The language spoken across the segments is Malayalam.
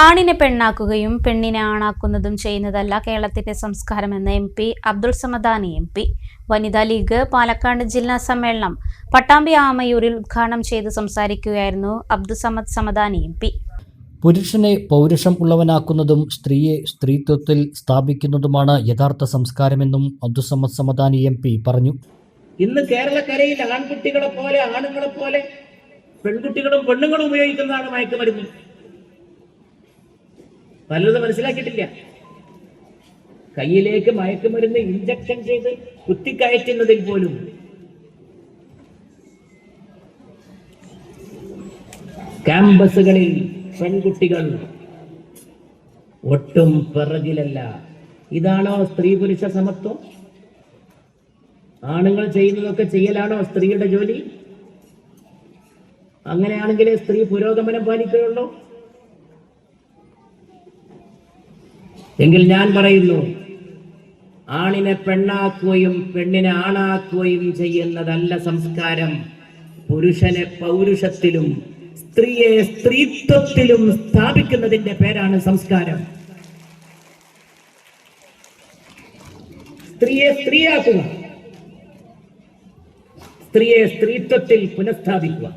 ആണിനെ പെണ്ണാക്കുകയും പെണ്ണിനെ ആണാക്കുന്നതും ചെയ്യുന്നതല്ല കേരളത്തിന്റെ സംസ്കാരമെന്ന് M P Abdul Samadani M P. Vanitha league Palakkad ജില്ലാ സമ്മേളനം പട്ടാമ്പി ആമയൂരിൽ ഉദ്ഘാടനം ചെയ്ത് സംസാരിക്കുകയായിരുന്നു അബ്ദുസമദ് സമദാനി എം പി. പുരുഷനെ പൗരുഷം ഉള്ളവനാക്കുന്നതും സ്ത്രീയെ സ്ത്രീത്വത്തിൽ സ്ഥാപിക്കുന്നതുമാണ് യഥാർത്ഥ സംസ്കാരമെന്നും അബ്ദുസമ്മദ് സമദാനി എം പി പറഞ്ഞു. ഇന്ന് കേരളക്കരയിൽ ആൺകുട്ടികളെ പോലെ ആണുങ്ങളെ പോലെ പെൺകുട്ടികളും പെണ്ണുങ്ങളും ഉപയോഗിക്കുന്നതാണ് മയക്കുമരുന്ന്. പലതും മനസ്സിലാക്കിയിട്ടില്ല. കയ്യിലേക്ക് മയക്കുമരുന്ന് ഇഞ്ചക്ഷൻ ചെയ്ത് കുത്തിക്കയറ്റുന്നതിൽ പോലും. ക്യാമ്പസുകളിൽ പെൺകുട്ടികൾ ഒട്ടും പിറകിലല്ല. ഇതാണോ സ്ത്രീ പുരുഷ സമത്വം? ആണുങ്ങൾ ചെയ്യുന്നതൊക്കെ ചെയ്യലാണോ സ്ത്രീയുടെ ജോലി? അങ്ങനെയാണെങ്കിൽ സ്ത്രീ പുരോഗമനം പാലിക്കുകയുള്ളൂ. എങ്കിൽ ഞാൻ പറയുന്നു ആണിനെ പെണ്ണാക്കുകയും പെണ്ണിനെ ആണാക്കുകയും ചെയ്യുന്നതല്ല സംസ്കാരം. പുരുഷനെ പൗരുഷത്തിലും സ്ത്രീയെ സ്ത്രീത്വത്തിലും സ്ഥാപിക്കുന്നതിന്റെ പേരാണ് സംസ്കാരം. സ്ത്രീയെ സ്ത്രീയാക്കുക. സ്ത്രീയെ സ്ത്രീത്വത്തിൽ പുനഃസ്ഥാപിക്കുക.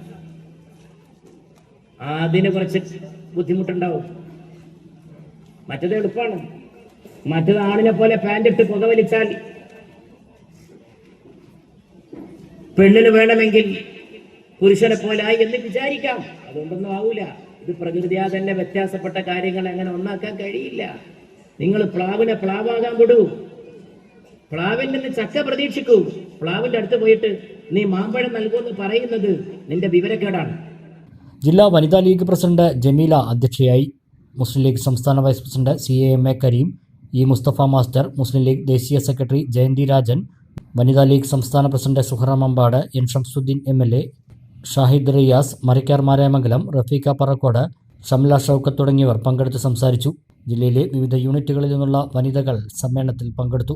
അതിനെ കുറച്ച് ബുദ്ധിമുട്ടുണ്ടാവും. മറ്റത് എളുപ്പമാണ് മറ്റത് ആണിനെ പോലെ പാന്റ് ഇട്ട് പുകവലിച്ചാൽ പെണ്ണിന് വേണമെങ്കിൽ പുരുഷനെ പോലായി എന്ന് വിചാരിക്കാം. അതുകൊണ്ടൊന്നും ആവൂല. ഇത് പ്രകൃതിയാ തന്നെ വ്യത്യാസപ്പെട്ട കാര്യങ്ങൾ അങ്ങനെ ഒന്നാക്കാൻ കഴിയില്ല. നിങ്ങൾ പ്ലാവിനെ പ്ലാവാകാൻ വിടൂ. പ്ലാവിൽ നിന്ന് ചക്ക പ്രതീക്ഷിക്കൂ. പ്ലാവിന്റെ അടുത്ത് പോയിട്ട് നീ മാമ്പഴം നൽകുമെന്ന് പറയുന്നത് നിന്റെ വിവരക്കേടാണ്. ജില്ലാ വനിതാ ലീഗ് പ്രസിഡന്റ് ജമീല അധ്യക്ഷയായി. മുസ്ലിം ലീഗ് സംസ്ഥാന vice president C A M A Kareem E Musthafa master Muslim league ദേശീയ സെക്രട്ടറി ജയന്തി രാജൻ വനിതാ ലീഗ് സംസ്ഥാന president Suhara Mambad N Shamsudheen M L A Shahid Riyas Marikkar Marayamangalam Rafeekha Parakkode Shamla Shoukath തുടങ്ങിയവർ പങ്കെടുത്ത് സംസാരിച്ചു. ജില്ലയിലെ വിവിധ യൂണിറ്റുകളിൽ നിന്നുള്ള വനിതകൾ സമ്മേളനത്തിൽ പങ്കെടുത്തു.